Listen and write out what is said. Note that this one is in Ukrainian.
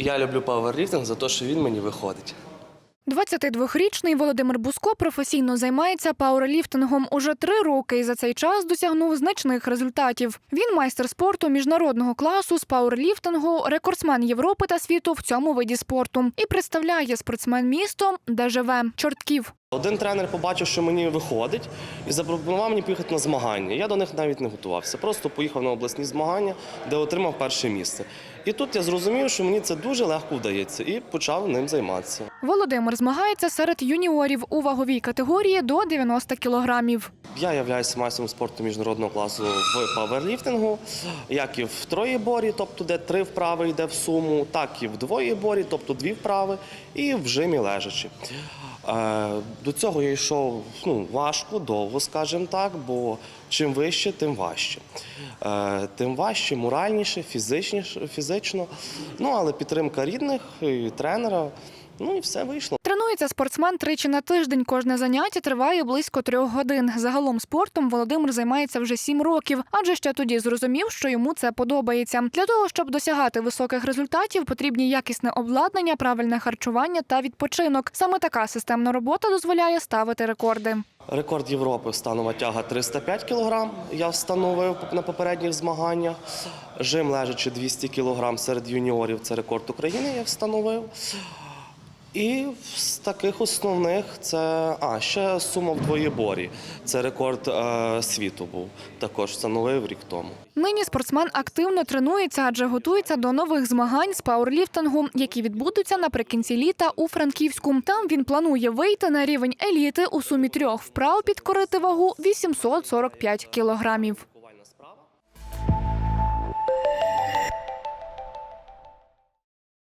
Я люблю пауерліфтинг за те, що він мені виходить. 22-річний Володимир Буско професійно займається пауерліфтингом уже три роки і за цей час досягнув значних результатів. Він майстер спорту міжнародного класу з пауерліфтингу, рекордсмен Європи та світу в цьому виді спорту і представляє спортсмен місто, де живе Чортків. Один тренер побачив, що мені виходить, і запропонував мені поїхати на змагання. Я до них навіть не готувався. Просто поїхав на обласні змагання, де отримав перше місце. І тут я зрозумів, що мені це дуже легко вдається, і почав ним займатися. Володимир змагається серед юніорів у ваговій категорії до 90 кілограмів. Я являюся майстром спорту міжнародного класу в паверліфтингу, як і в троєборі, тобто де три вправи йде в суму, так і в двоєборі, тобто дві вправи, і в жимі лежачи. Е, До цього я йшов ну, важко, довго, скажімо так, бо чим вище, тим важче. Е, Тим важче, моральніше, фізичніше, фізично. Ну, але підтримка рідних, і тренера, ну і все вийшло. Тренується спортсмен тричі на тиждень. Кожне заняття триває близько трьох годин. Загалом спортом Володимир займається вже сім років, адже ще тоді зрозумів, що йому це подобається. Для того щоб досягати високих результатів, потрібні якісне обладнання, правильне харчування та відпочинок. Саме така системна робота дозволяє ставити рекорди. Рекорд Європи станова тяга 305 кг. Я встановив на попередніх змаганнях. Жим лежачи 200 кг серед юніорів. Це рекорд України. Я встановив. І з таких основних це а ще сума в двоєборі. Це рекорд е, світу був. Також встановив рік тому. Нині спортсмен активно тренується, адже готується до нових змагань з пауерліфтингу, які відбудуться наприкінці літа у Франківську. Там він планує вийти на рівень еліти у сумі трьох вправ підкорити вагу 845 кілограмів.